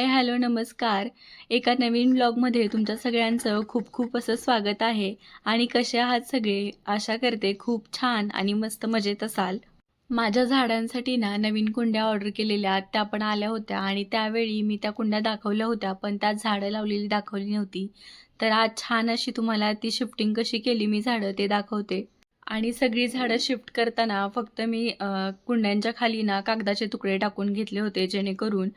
Hi hello नमस्कार. एका नवीन ब्लॉगमध्ये तुमच्या सगळ्यांचं खूप खूप असं स्वागत आहे. आणि कसे आहात सगळे? आशा करते खूप छान आणि मस्त मजेत असाल. माझ्या झाडांसाठी ना नवीन कुंड्या ऑर्डर केलेल्या त्या पण आल्या होत्या आणि त्यावेळी मी त्या कुंड्या दाखवल्या होत्या पण त्यात झाडं लावलेली दाखवली नव्हती. तर आज छान अशी तुम्हाला ती शिफ्टिंग कशी केली मी झाडं ते दाखवते. आणि सगळी झाडं शिफ्ट करताना फक्त मी कुंड्यांच्या खाली ना कागदाचे तुकडे टाकून घेतले होते जेणेकरून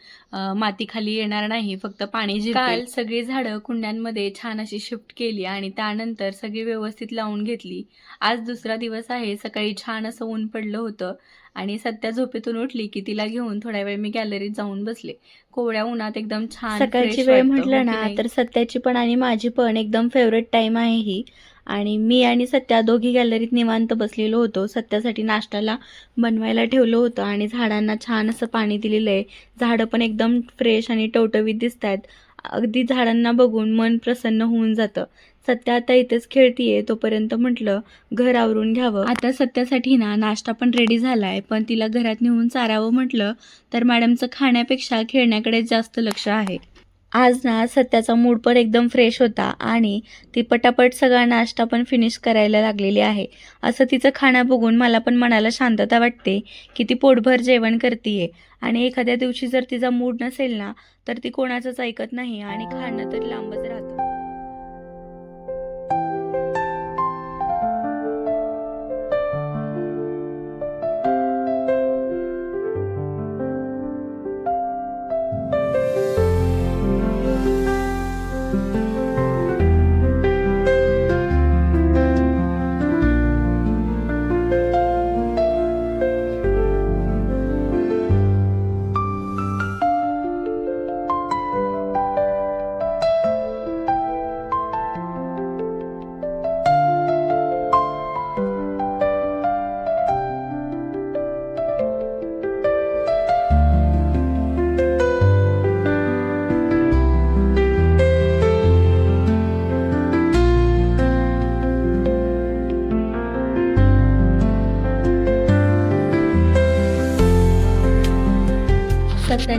माती खाली येणार नाही फक्त पाणी. काल सगळी झाडं कुंड्यांमध्ये छान अशी शिफ्ट केली आणि त्यानंतर सगळी व्यवस्थित लावून घेतली आज दुसरा दिवस आहे सकाळी छान असं ऊन पडलं होतं आणि सध्या झोपेतून उठली की तिला घेऊन थोड्या वेळ मी गॅलरीत जाऊन बसले कोवळ्या उन्हात एकदम छान सकाळची वेळ म्हटलं हो की ना? तर सत्याची पण आणि माझी पण एकदम फेवरेट टाईम आहे ही आणि मी आणि सत्या दोघी गॅलरीत निवांत बसलेलो होतो. सत्यासाठी नाश्त्याला बनवायला ठेवलं होतं आणि झाडांना छान असं पाणी दिलेलं आहे. झाडं पण एकदम फ्रेश आणि टवटवीत दिसत आहेत अगदी झाडांना बघून मन प्रसन्न होऊन जातं. सत्या आता इथेच खेळतीये तोपर्यंत म्हटलं घर आवरून घ्यावं. आता सत्यासाठी ना नाश्ता पण रेडी झालाय पण तिला घरात नेऊन चारावं म्हटलं तर मॅडमचं खाण्यापेक्षा खेळण्याकडे जास्त लक्ष आहे. आज ना सत्याचा मूड पण एकदम फ्रेश होता आणि ती पटापट सगळा नाश्ता पण फिनिश करायला लागलेली आहे. असं तिचं खाणं बघून मला पण मनाला शांतता वाटते की ती पोटभर जेवण करतीये. आणि एखाद्या दिवशी जर तिचा मूड नसेल ना तर ती कोणाचंच ऐकत नाही आणि खाणं तर लांबच राहतं.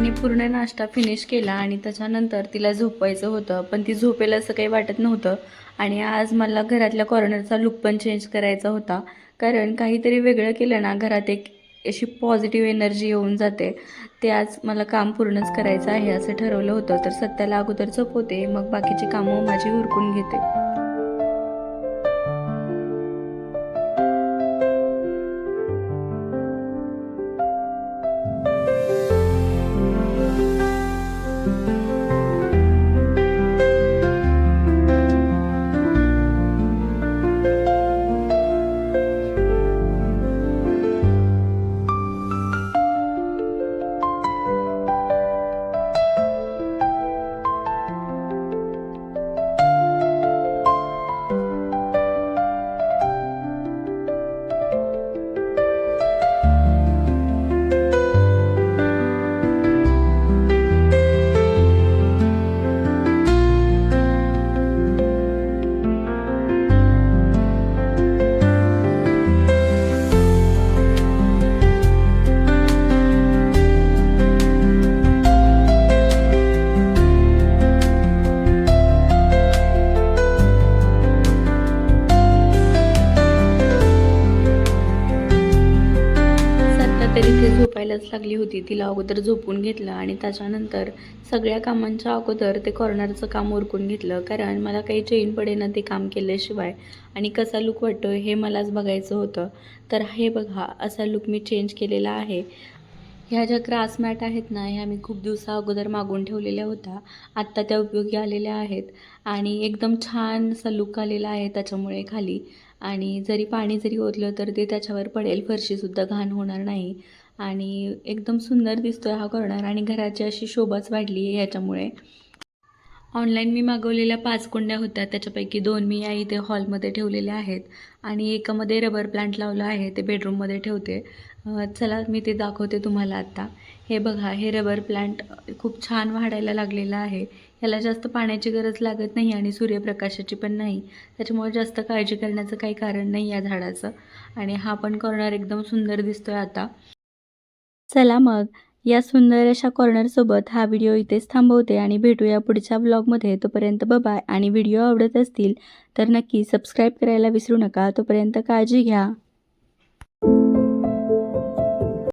तिने पूर्ण नाश्ता फिनिश केला आणि त्याच्यानंतर तिला झोपायचं होतं. पण ती झोपेला असं काही वाटत नव्हतं. आणि आज मला घरातल्या कॉर्नरचा लुक पण चेंज करायचा होता. कारण काहीतरी वेगळं केलं ना घरात एक अशी पॉझिटिव्ह एनर्जी येऊन जाते. ते आज मला काम पूर्णच करायचं आहे असं ठरवलं होतं. तर सत्याला अगोदर झोपवते मग बाकीची कामं माझी उरकून घेते. ती लागली होती तिला अगोदर झोपून घेतलं आणि त्याच्यानंतर सगळ्या कामांच्या अगोदर ते कॉर्नरचं काम उरकून घेतलं. कारण मला काही चैन पडेना ते काम केल्याशिवाय आणि कसा लुक वाटतो हे मलाच बघायचं होतं. तर हे बघा असा लुक मी चेंज केलेला आहे. ह्या ज्या ग्रास मॅट आहेत ना ह्या मी खूप दिवसा अगोदर मागून ठेवलेल्या होत्या. आत्ता त्या उपयोगी आलेल्या आहेत आणि एकदम छान असा लुक आलेला आहे त्याच्यामुळे खाली. आणि जरी पाणी जरी ओतलं तर ते त्याच्यावर पडेल. फरशीसुद्धा घाण होणार नाही. आणि एकदम सुंदर दिसतो आहे हा कॉर्नर आणि घराची अशी शोभाच वाढली आहे याच्यामुळे. ऑनलाईन मी मागवलेल्या पाच कुंड्या होत्या त्याच्यापैकी दोन मी या इथे हॉलमध्ये ठेवलेल्या आहेत आणि एकामध्ये रबर प्लांट लावलं आहे ते बेडरूममध्ये ठेवते. चला मी ते दाखवते तुम्हाला आत्ता हे बघा हे रबर प्लांट खूप छान वाढायला लागलेलं आहे. ह्याला जास्त पाण्याची गरज लागत नाही आणि सूर्यप्रकाशाची पण नाही. त्याच्यामुळे जास्त काळजी करण्याचं काही कारण नाही या झाडाचं. आणि हा पण कॉर्नर एकदम सुंदर दिसतो आहे आता. चला मग. या सुंदर अशा कॉर्नरसोबत हा व्हिडिओ इथेच थांबवते आणि भेटूया पुढच्या ब्लॉगमध्ये तोपर्यंत बबाय आणि व्हिडिओ आवडत असतील तर नक्की सबस्क्राईब करायला विसरू नका. तोपर्यंत काळजी घ्या.